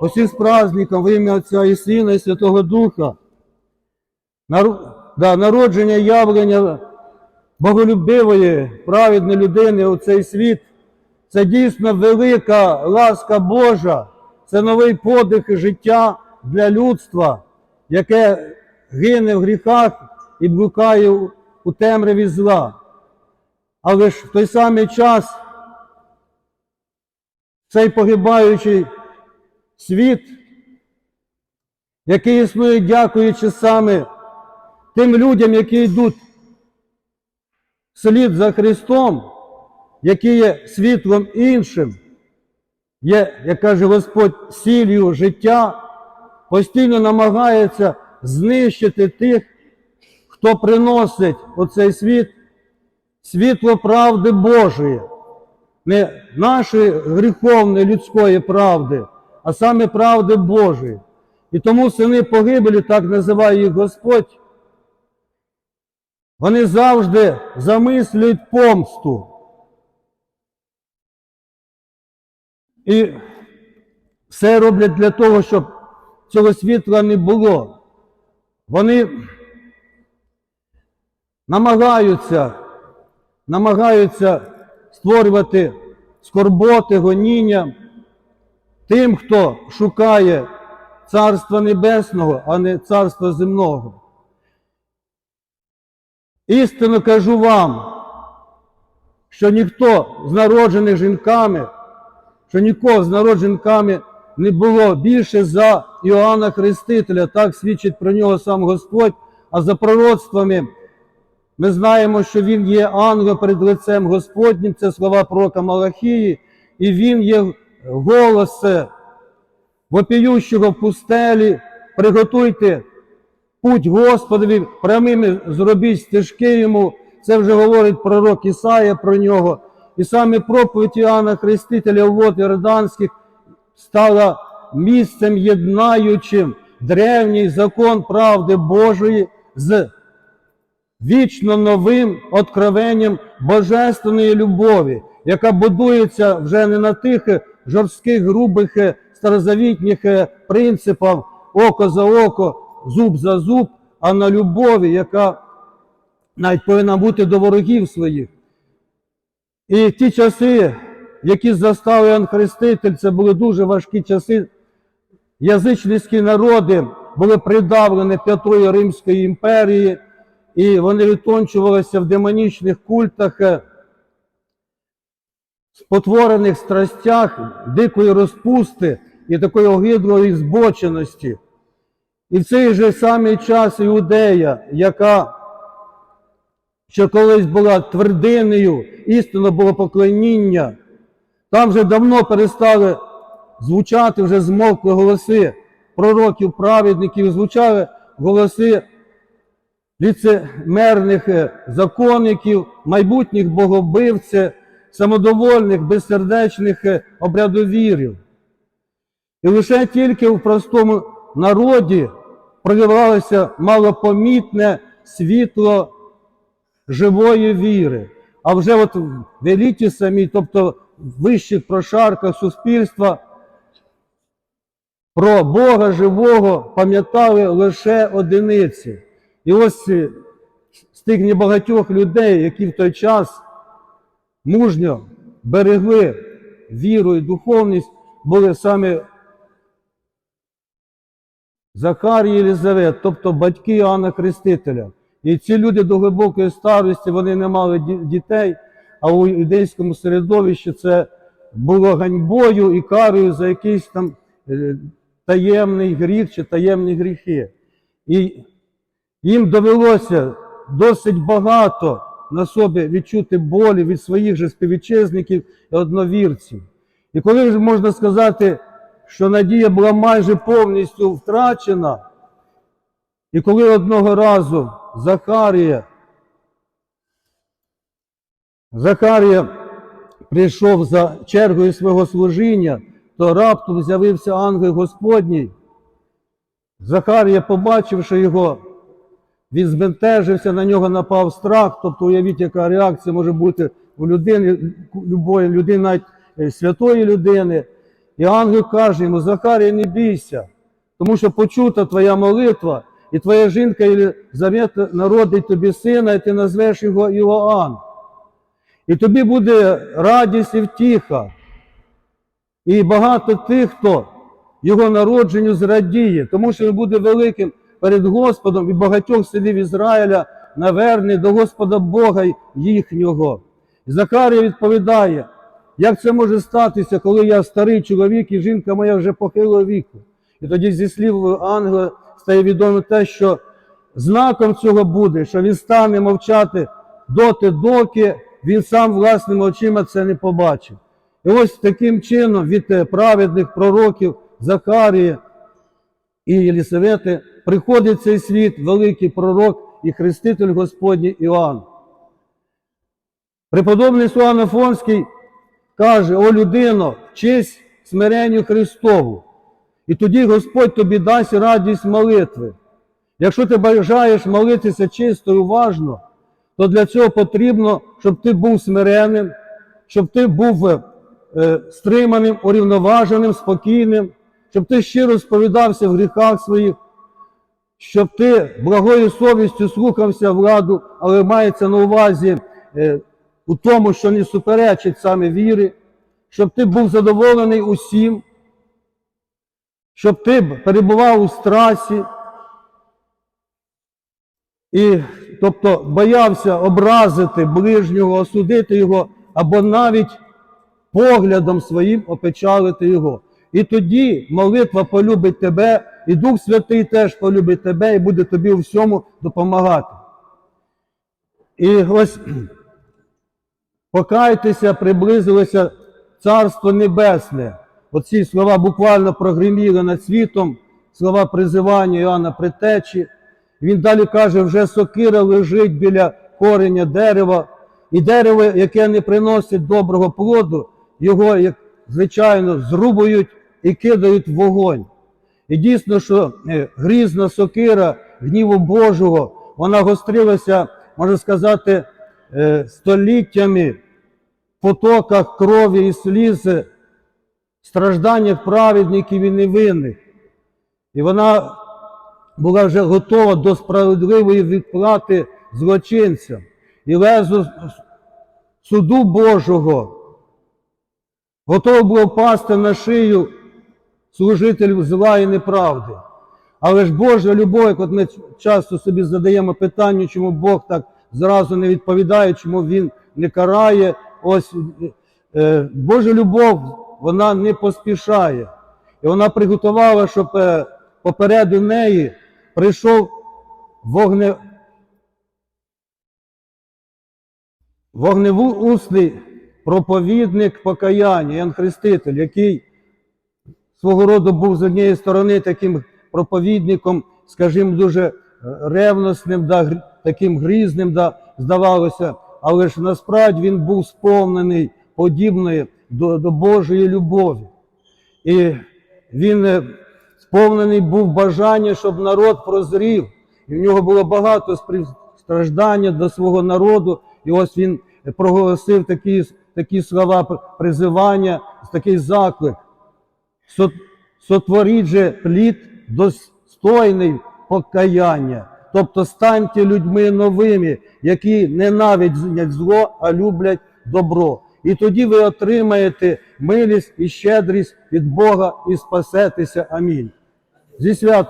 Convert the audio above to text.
Усі з праздником в ім'я Отця і Сина і Святого Духа. Да, народження явлення боголюбивої, праведної людини у цей світ. Це дійсно велика ласка Божа, це новий подих життя для людства, яке гине в гріхах і блукає у- темряві зла. Але ж в той самий час цей погибаючий світ, який існує, дякуючи саме тим людям, які йдуть слід за Христом, які є світлом іншим, є, як каже Господь, сіллю життя, постійно намагається знищити тих, хто приносить у цей світ світло правди Божої, не нашої гріховної людської правди, а саме правди Божої. І тому сини погибелі, так називає їх Господь, вони завжди замислюють помсту. І все роблять для того, щоб цього світла не було. Вони намагаються, намагаються створювати скорботи, гоніння тим, хто шукає Царства Небесного, а не Царства земного. Істинно кажу вам, що ніхто з народжених жінками, що нікого з народжених жінками не було більше за Іоанна Хрестителя, так свідчить про нього сам Господь, а за пророцтвами ми знаємо, що він є ангел перед лицем Господнім, це слова пророка Малахії, і він є голос вопіющого в пустелі, приготуйте путь Господові, прямими зробіть стежки йому. Це вже говорить пророк Ісая про нього. І саме проповідь Іоанна Хрестителя у вод Йорданських стала місцем єднаючим древній закон правди Божої з вічно новим откровенням божественної любові, яка будується вже не на тих жорстких, грубих, старозавітніх принципах око за око, зуб за зуб, а на любові, яка навіть повинна бути до ворогів своїх. І ті часи, які застав Іоанн Хреститель, це були дуже важкі часи. Язичницькі народи були придавлені П'ятої Римської імперії, і вони відтончувалися в демонічних культах, е, спотворених страстях, дикої розпусти і такої огидлої збоченості. І в цей же самий час Іудея, яка що колись була твердинею, істинно було поклоніння, там вже давно перестали звучати, вже змовкли голоси пророків, праведників, звучали голоси ліцемерних е, законників, майбутніх боговбивців, самодовольних, безсердечних е, обрядовірів. І лише тільки в простому народі проявлялося малопомітне світло живої віри. А вже от в еліті самій, тобто в вищих прошарках суспільства, про Бога живого пам'ятали лише одиниці. І ось е, з тих небагатьох людей, які в той час мужньо берегли віру і духовність, були саме Захар і Єлизавет, тобто батьки Іоанна Хрестителя. І ці люди до глибокої старості вони не мали дітей, а у юдейському середовищі це було ганьбою і карою за якийсь там е, таємний гріх чи таємні гріхи. І їм довелося досить багато на собі відчути болі від своїх же співвітчизників і одновірців. І коли вже можна сказати, що надія була майже повністю втрачена, і коли одного разу Захарія, Захарія прийшов за чергою свого служіння то раптом з'явився ангел Господній. Захарія, побачивши його, він збентежився, на нього напав страх. Тобто, уявіть, яка реакція може бути у людини, любої людини, навіть е, святої людини. І ангел каже йому: Захарія, не бійся, тому що почута твоя молитва, і твоя жінка Єлизавета народить тобі сина, і ти назвеш його Іоанн. І тобі буде радість і втіха. І багато тих, хто його народженню зрадіє, тому що він буде великим перед Господом і багатьох синів Ізраїля наверне до Господа Бога їхнього. Захарія відповідає, як це може статися, коли я старий чоловік і жінка моя вже похилого віку. І тоді зі слів ангела стає відомо те, що знаком цього буде, що він стане мовчати доти, доки він сам власними очима це не побачив. І ось таким чином від е, праведних пророків Захарії і Єлісавети приходить цей світ великий пророк і хреститель Господній Іоанн. Преподобний Суан Афонський каже: О людино, честь смиренню Христову, і тоді Господь тобі дасть радість молитви. Якщо ти бажаєш молитися чисто і уважно, то для цього потрібно, щоб ти був смиренним, щоб ти був е, стриманим, урівноваженим, спокійним, щоб ти щиро сповідався в гріхах своїх, щоб ти благою совістю слухався владу, але мається на увазі е, у тому, що не суперечить саме віри, щоб ти був задоволений усім, щоб ти перебував у страсі, і, тобто боявся образити ближнього, осудити його, або навіть поглядом своїм опечалити його. І тоді молитва полюбить тебе, і Дух Святий теж полюбить тебе і буде тобі у всьому допомагати. І ось покайтеся, приблизилося Царство Небесне. Оці слова буквально прогриміли над світом, слова призивання Іоанна Притечі. Він далі каже, вже сокира лежить біля кореня дерева, і дерево, яке не приносить доброго плоду, його, як звичайно, зрубують і кидають в вогонь. І дійсно, що е, грізна сокира гніву Божого, вона гострилася, можна сказати, е, століттями в потоках крові і сліз, стражданнях праведників і невинних. І вона була вже готова до справедливої відплати злочинцям. І лезо суду Божого готово було пасти на шию служителів зла і неправди. Але ж Божа любов, як от ми часто собі задаємо питання, чому Бог так зразу не відповідає, чому Він не карає. Ось е, Божа любов, вона не поспішає. І вона приготувала, щоб е, попереду неї прийшов вогне... вогнеусний проповідник покаяння, Ян Хреститель, який свого роду був з однієї сторони таким проповідником, скажімо, дуже ревносним, да, таким грізним, да, здавалося, але ж насправді він був сповнений подібної до, до Божої любові. І він е, сповнений був бажання, щоб народ прозрів. І в нього було багато страждання до свого народу. І ось він проголосив такі, такі слова призивання, такий заклик. Со- Сотворіть же плід достойний покаяння. Тобто станьте людьми новими, які ненавидять зло, а люблять добро. І тоді ви отримаєте милість і щедрість від Бога і спасетеся. Амінь. Зі святом.